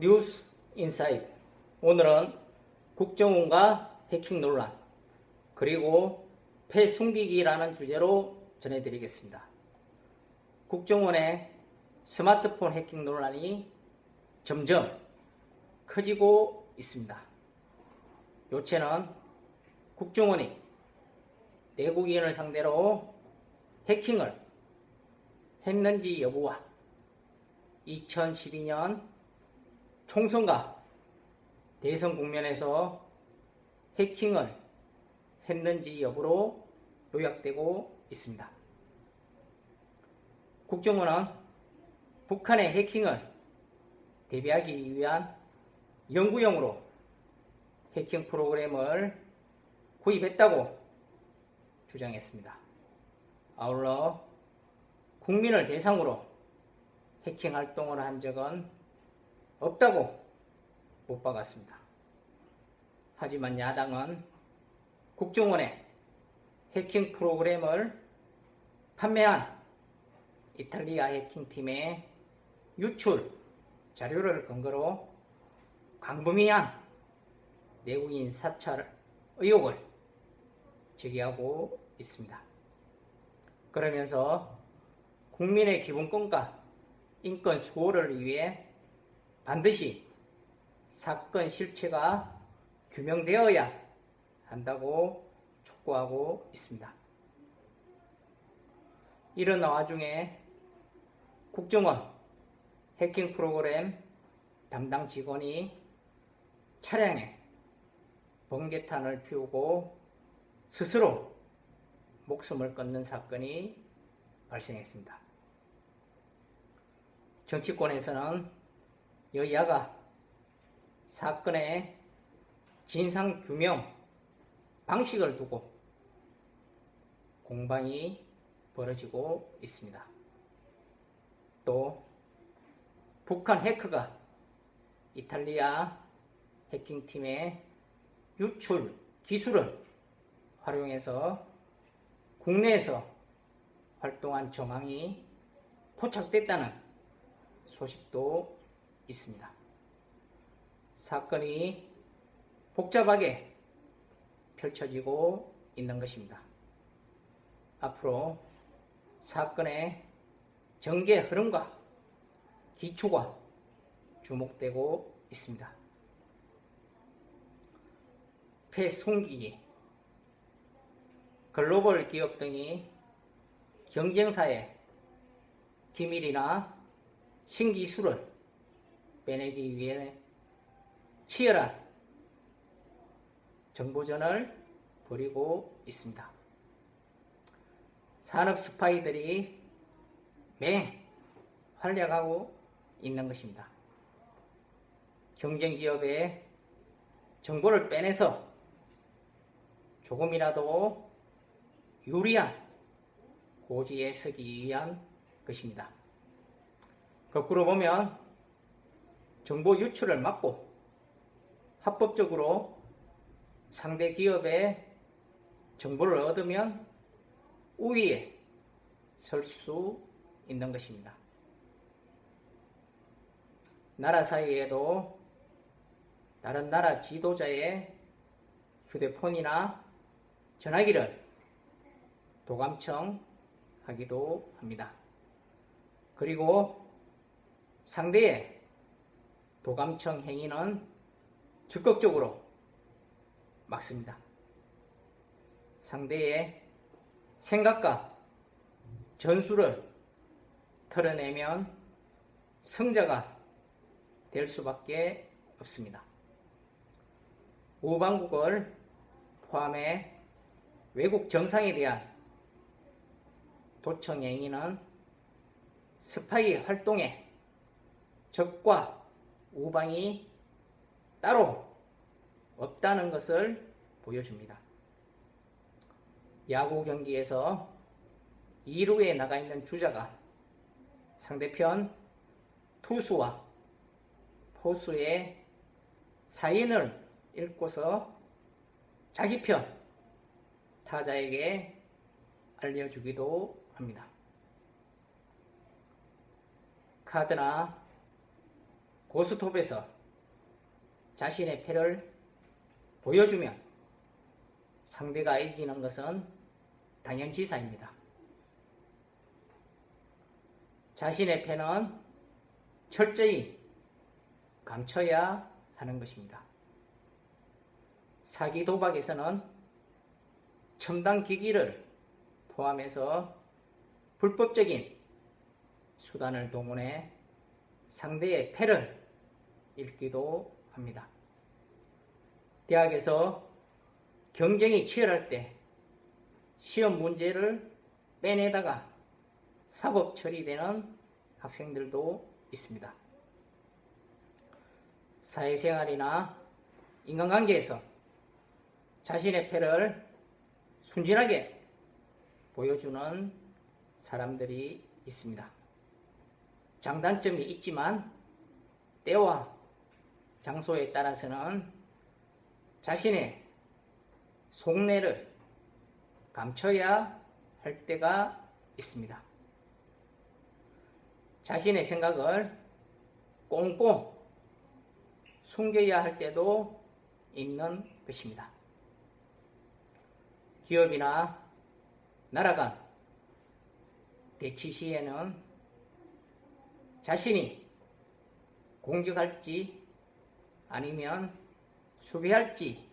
뉴스 인사이드. 오늘은 국정원과 해킹 논란, 그리고 폐 숨기기라는 주제로 전해드리겠습니다. 국정원의 스마트폰 해킹 논란이 점점 커지고 있습니다. 요체는 국정원이 내국인을 상대로 해킹을 했는지 여부와 2012년 총선과 대선 국면에서 해킹을 했는지 여부로 요약되고 있습니다. 국정원은 북한의 해킹을 대비하기 위한 연구용으로 해킹 프로그램을 구입했다고 주장했습니다. 아울러 국민을 대상으로 해킹 활동을 한 적은 없다고 못 박았습니다. 하지만 야당은 국정원의 해킹 프로그램을 판매한 이탈리아 해킹팀의 유출 자료를 근거로 광범위한 내국인 사찰 의혹을 제기하고 있습니다. 그러면서 국민의 기본권과 인권 수호를 위해 반드시 사건 실체가 규명되어야 한다고 촉구하고 있습니다. 이런 와중에 국정원 해킹 프로그램 담당 직원이 차량에 번개탄을 피우고 스스로 목숨을 끊는 사건이 발생했습니다. 정치권에서는 여야가 사건의 진상 규명 방식을 두고 공방이 벌어지고 있습니다. 또 북한 해커가 이탈리아 해킹팀의 유출 기술을 활용해서 국내에서 활동한 정황이 포착됐다는 소식도 있습니다. 사건이 복잡하게 펼쳐지고 있는 것입니다. 앞으로 사건의 전개 흐름과 기초가 주목되고 있습니다. 폐송기기 글로벌 기업 등이 경쟁사의 기밀이나 신기술을 빼내기 위해 치열한 정보전을 벌이고 있습니다. 산업 스파이들이 맹 활약하고 있는 것입니다. 경쟁 기업의 정보를 빼내서 조금이라도 유리한 고지에 서기 위한 것입니다. 거꾸로 보면 정보 유출을 막고 합법적으로 상대 기업의 정보를 얻으면 우위에 설 수 있는 것입니다. 나라 사이에도 다른 나라 지도자의 휴대폰이나 전화기를 도감청 하기도 합니다. 그리고 상대의 도감청 행위는 적극적으로 막습니다. 상대의 생각과 전술을 털어내면 승자가 될 수밖에 없습니다. 우방국을 포함해 외국 정상에 대한 도청 행위는 스파이 활동에 적과 우방이 따로 없다는 것을 보여줍니다. 야구 경기에서 2루에 나가 있는 주자가 상대편 투수와 포수의 사인을 읽고서 자기 편 타자에게 알려주기도 합니다. 카드나 고스톱에서 자신의 패를 보여주면 상대가 이기는 것은 당연지사입니다. 자신의 패는 철저히 감춰야 하는 것입니다. 사기 도박에서는 첨단 기기를 포함해서 불법적인 수단을 동원해 상대의 패를 읽기도 합니다. 대학에서 경쟁이 치열할 때 시험 문제를 빼내다가 사법 처리되는 학생들도 있습니다. 사회생활이나 인간관계에서 자신의 패를 순진하게 보여주는 사람들이 있습니다. 장단점이 있지만 때와 장소에 따라서는 자신의 속내를 감춰야 할 때가 있습니다. 자신의 생각을 꽁꽁 숨겨야 할 때도 있는 것입니다. 기업이나 나라 간 대치 시에는 자신이 공격할지 아니면 수비할지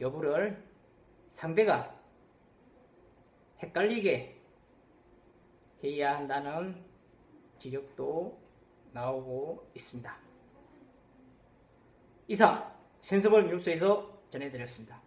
여부를 상대가 헷갈리게 해야 한다는 지적도 나오고 있습니다. 이상 센서볼 뉴스에서 전해드렸습니다.